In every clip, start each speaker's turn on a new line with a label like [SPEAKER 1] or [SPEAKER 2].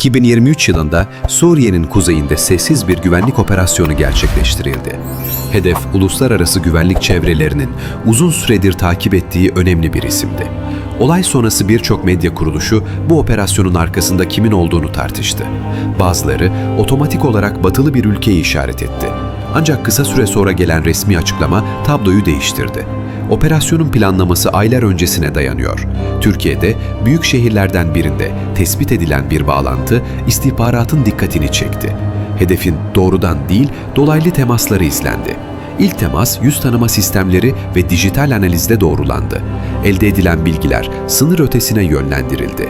[SPEAKER 1] 2023 yılında Suriye'nin kuzeyinde sessiz bir güvenlik operasyonu gerçekleştirildi. Hedef, uluslararası güvenlik çevrelerinin uzun süredir takip ettiği önemli bir isimdi. Olay sonrası birçok medya kuruluşu bu operasyonun arkasında kimin olduğunu tartıştı. Bazıları otomatik olarak batılı bir ülkeyi işaret etti. Ancak kısa süre sonra gelen resmi açıklama tabloyu değiştirdi. Operasyonun planlaması aylar öncesine dayanıyor. Türkiye'de büyük şehirlerden birinde tespit edilen bir bağlantı istihbaratın dikkatini çekti. Hedefin doğrudan değil, dolaylı temasları izlendi. İlk temas yüz tanıma sistemleri ve dijital analizde doğrulandı. Elde edilen bilgiler sınır ötesine yönlendirildi.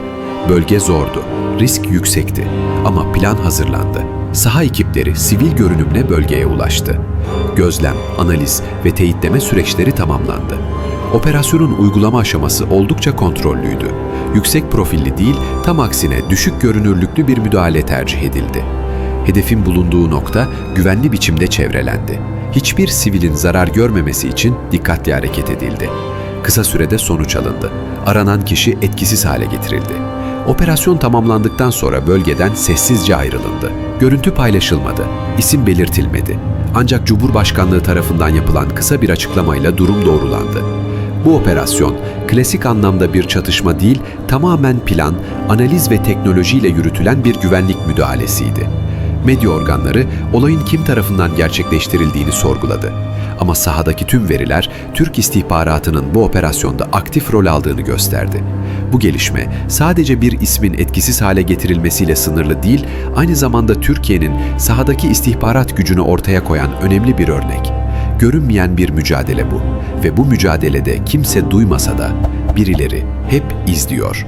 [SPEAKER 1] Bölge zordu, risk yüksekti ama plan hazırlandı. Saha ekipleri sivil görünümle bölgeye ulaştı. Gözlem, analiz ve teyitleme süreçleri tamamlandı. Operasyonun uygulama aşaması oldukça kontrollüydü. Yüksek profilli değil, tam aksine düşük görünürlüklü bir müdahale tercih edildi. Hedefin bulunduğu nokta güvenli biçimde çevrelendi. Hiçbir sivilin zarar görmemesi için dikkatli hareket edildi. Kısa sürede sonuç alındı. Aranan kişi etkisiz hale getirildi. Operasyon tamamlandıktan sonra bölgeden sessizce ayrılındı. Görüntü paylaşılmadı, isim belirtilmedi. Ancak Cumhurbaşkanlığı tarafından yapılan kısa bir açıklamayla durum doğrulandı. Bu operasyon klasik anlamda bir çatışma değil, tamamen plan, analiz ve teknolojiyle yürütülen bir güvenlik müdahalesiydi. Medya organları olayın kim tarafından gerçekleştirildiğini sorguladı. Ama sahadaki tüm veriler Türk istihbaratının bu operasyonda aktif rol aldığını gösterdi. Bu gelişme sadece bir ismin etkisiz hale getirilmesiyle sınırlı değil, aynı zamanda Türkiye'nin sahadaki istihbarat gücünü ortaya koyan önemli bir örnek. Görünmeyen bir mücadele bu ve bu mücadelede kimse duymasa da birileri hep izliyor.